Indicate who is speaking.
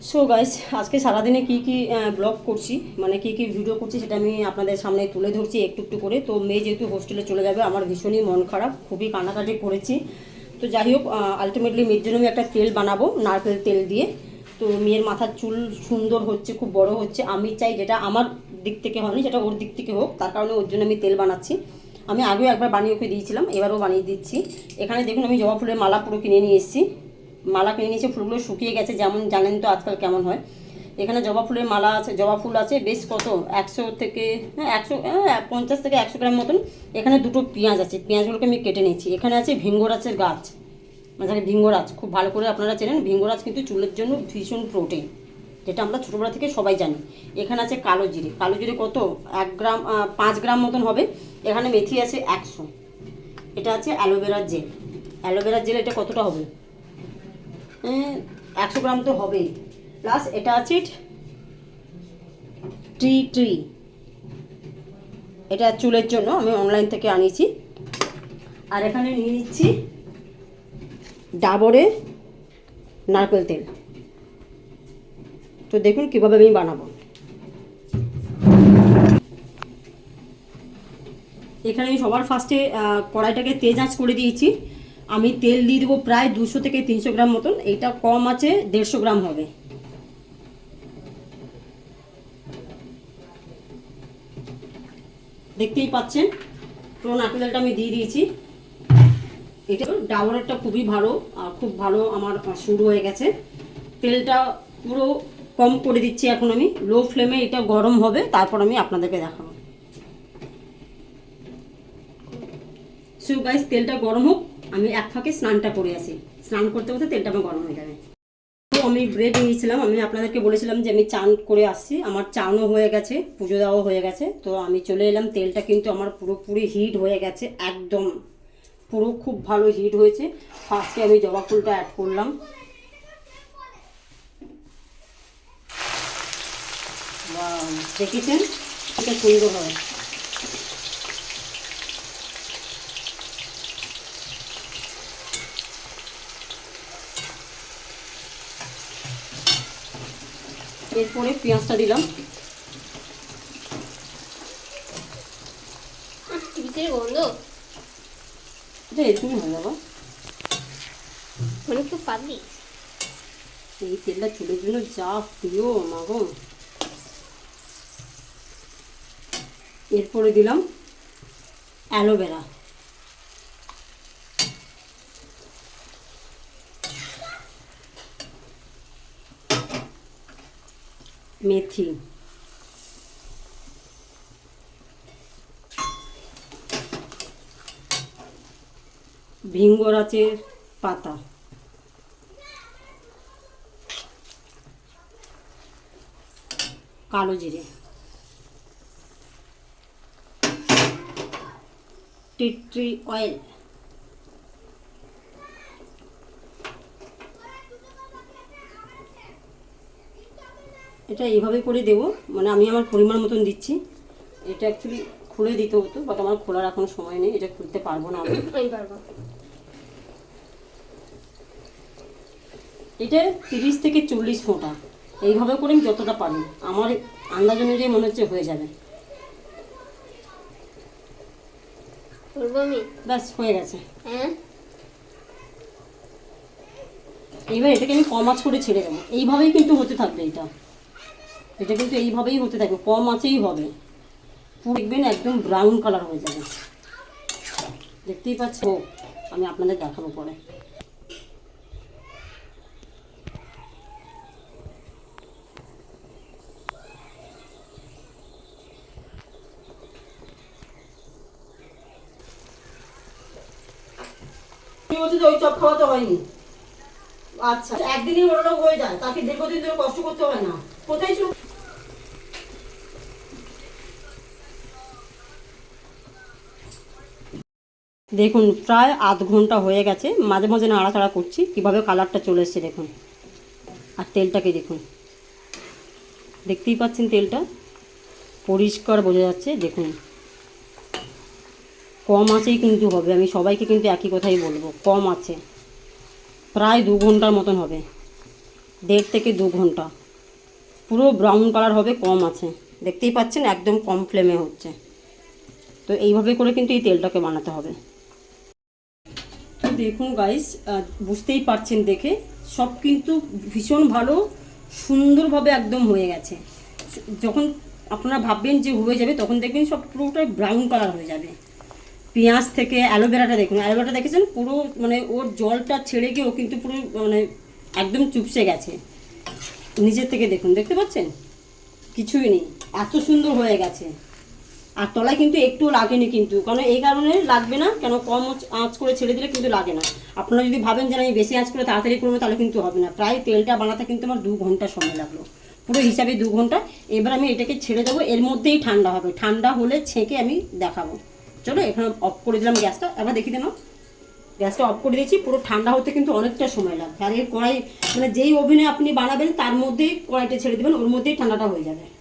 Speaker 1: So guys আজকে সারাদিনে কি কি ব্লগ করছি মানে কি কি ভিডিও করছি সেটা আমি আপনাদের সামনে তুলে ধরছি একটু একটু করে। তো মেয়ে যেহেতু হোস্টেলে চলে যাবে, আমার ভীষণই মন খারাপ, খুবই কান্নাকাটি করেছি। তো যাই হোক আলটিমেটলি মেয়ের জন্য আমি একটা তেল বানাবো, নারকেল তেল দিয়ে। তো মেয়ের মাথার চুল সুন্দর হচ্ছে, খুব বড় হচ্ছে। আমি চাই যেটা আমার দিক থেকে হয়নি সেটা ওর দিক থেকে হোক, তার কারণে ওর জন্য আমি তেল বানাচ্ছি। আমি আগেও একবার বানিয়ে ওকে দিয়েছিলাম, এবারও বানিয়ে দিচ্ছি। এখানে দেখুন আমি জবা ফুলের মালা পুরো কিনে নিয়ে এসেছি। মালা কিনে নিয়েছে, ফুলগুলো শুকিয়ে গেছে, যেমন জানেন তো আজকাল কেমন হয়। এখানে জবা ফুলের মালা আছে, জবা ফুল আছে, বেশ কত, একশো থেকে হ্যাঁ একশো হ্যাঁ পঞ্চাশ থেকে একশো গ্রাম মতন। এখানে দুটো পেঁয়াজ আছে, পেঁয়াজগুলোকে আমি কেটে নিয়েছি। এখানে আছে ভিঙ্গরাজের গাছ মানে ভিঙ্গরাজ খুব ভালো করে আপনারা চেনেন। ভিঙ্গরাজ কিন্তু চুলের জন্য ভীষণ প্রোটিন যেটা আমরা ছোটোবেলা থেকে সবাই জানি। এখানে আছে কালো জিরে কালো জিরে কত? এক গ্রাম পাঁচ গ্রাম মতন হবে। এখানে মেথি আছে একশো। এটা আছে অ্যালোভেরার জেল। অ্যালোভেরার জেল এটা কতটা হবে? একশো গ্রাম তো হবেই। প্লাস এটা আছে ট্রি ট্রি। এটা চুলের জন্য আমি অনলাইন থেকে আনিয়েছি। আর এখানে নিয়ে নিচ্ছি ডাবরে নারকেল তেল। তো দেখুন কীভাবে আমি বানাবো। এখানে আমি সবার ফার্স্টে কড়াইটাকে তেজ আঁচ করে দিয়েছি। আমি তেল দিয়ে দেবো প্রায় দুশো থেকে তিনশো গ্রাম মতন। এইটা কম আছে, দেড়শো গ্রাম হবে। দেখতেই পাচ্ছেন, পুরো নারকেল আমি দিয়ে দিয়েছি। এটা ডাবরেরটা খুবই ভালো, আর খুব ভালো আমার শুরু হয়ে গেছে। তেলটা পুরো কম করে দিচ্ছি এখন আমি। লো ফ্লেমে এটা গরম হবে, তারপর আমি আপনাদেরকে দেখাবো। সো গাইস তেলটা গরম হোক, আমি এক ফাঁকে স্নানটা করে আসি। স্নান করতে করতে তেলটা আমার গরম হয়ে যাবে। তো আমি ব্রেড নিয়েছিলাম, আমি আপনাদেরকে বলেছিলাম যে আমি চান করে আসছি, আমার চানও হয়ে গেছে, পুজো দেওয়াও হয়ে গেছে। তো আমি চলে এলাম, তেলটা কিন্তু আমার পুরোপুরি হিট হয়ে গেছে, একদম। পুরো খুব ভালো হিট হয়েছে। ফার্স্টে আমি জবা ফুলটা অ্যাড করলাম। দেখেছেন? এটা সুন্দর হয়। এরপরে পেঁয়াজটা দিলাম।
Speaker 2: গন্ধ?
Speaker 1: এটা এরকমই হয়ে যাব
Speaker 2: খুব পাতলি।
Speaker 1: এই তেলটা চুলের জন্য যা প্রিয় মাগো এরপরে দিলাম অ্যালোভেরা। মেথি। ভিঙ্গরাচের পাতা। কালো জিরে। Tea tree. এটা এইভাবে করে দেব। মানে আমি আমার পরিমাণ মতন দিচ্ছি। এটা অ্যাকচুয়ালি খুলে দিতে হতো বাট আমার খোলার এখন সময় নেই এটা খুলতে পারব না আমি। এটা তিরিশ থেকে চল্লিশ ফোঁটা। এইভাবে করে আমি যতটা পারি। আমার আন্দাজ অনুযায়ী মনে হচ্ছে হয়ে যাবে। ব্যাস হয়ে গেছে।
Speaker 2: হ্যাঁ?
Speaker 1: এইবার এটাকে আমি কম আঁচ করে ছেড়ে দেবো। এইভাবেই কিন্তু হতে থাকবে এটা। এটা কিন্তু এইভাবেই হতে থাকবে কম আঁচেই হবে। দেখবেন একদম ব্রাউন কালার হয়ে যাবে। দেখতেই পাচ্ছ? আমি আপনাদের দেখাবো পরে। ওই চপ হয়নি? আচ্ছা একদিনই লোক হয়ে যায়, তাকে দীর্ঘদিন ধরে কষ্ট করতে হয় না। কোথায় ছিল? দেখুন, প্রায় আধ ঘণ্টা হয়ে গেছে। মাঝে মাঝে নাড়াচাড়া করছি। কীভাবে কালারটা চলে এসছে দেখুন। আর তেলটাকে দেখুন। দেখতেই পাচ্ছেন তেলটা? পরিষ্কার বোঝা যাচ্ছে, দেখুন। কম আছেই কিন্তু হবে। আমি সবাইকে কিন্তু একই কথাই বলব, কম আছে। প্রায় দু ঘণ্টার মতন হবে। দেড় থেকে দু ঘণ্টা। পুরো ব্রাউন কালার হবে, কম আছে। দেখতেই পাচ্ছেন, একদম কম ফ্লেমে হচ্ছে। তো এইভাবে করে কিন্তু এই তেলটাকে বানাতে হবে। দেখুন গাইস বুঝতেই পারছেন দেখে। সব কিন্তু ভীষণ ভালো, সুন্দরভাবে একদম হয়ে গেছে। যখন আপনারা ভাববেন যে হয়ে যাবে, তখন দেখবেন সব পুরোটাই ব্রাউন কালার হয়ে যাবে। পেঁয়াজ থেকে অ্যালোভেরাটা দেখুন, অ্যালোভেরাটা দেখেছেন? পুরো মানে ওর জলটা ছেড়ে গিয়েও কিন্তু পুরো মানে একদম চুপসে গেছে। নিজের থেকে দেখুন, দেখতে পাচ্ছেন? কিছুই নেই, এত সুন্দর হয়ে গেছে। আর তলায় কিন্তু একটু লাগেনি কিন্তু। কারণ এই কারণে লাগবে না? কেন কম আঁচ- করে ছেড়ে দিলে কিন্তু লাগে না। আপনারা যদি ভাবেন যে আমি বেশি আঁচ করে তাড়াতাড়ি করব, তাহলে কিন্তু হবে না। প্রায় তেলটা বানাতে কিন্তু আমার দু ঘণ্টা সময় লাগল। পুরো হিসাবে দু ঘণ্টা। এবার আমি এটাকে ছেড়ে দেবো। এর মধ্যেই ঠান্ডা হবে। ঠান্ডা হলে ছেঁকে আমি দেখাবো। চলো, এখানে অফ করে দিলাম গ্যাসটা। এবার দেখি দেন গ্যাসটা অফ করে দিয়েছি। পুরো ঠান্ডা হতে কিন্তু অনেকটা সময় লাগবে। আর এই কড়াই মানে যেই ওভেনে আপনি বানাবেন, তার মধ্যেই কড়াইটা ছেড়ে দেবেন। ওর মধ্যেই ঠান্ডাটা হয়ে যাবে।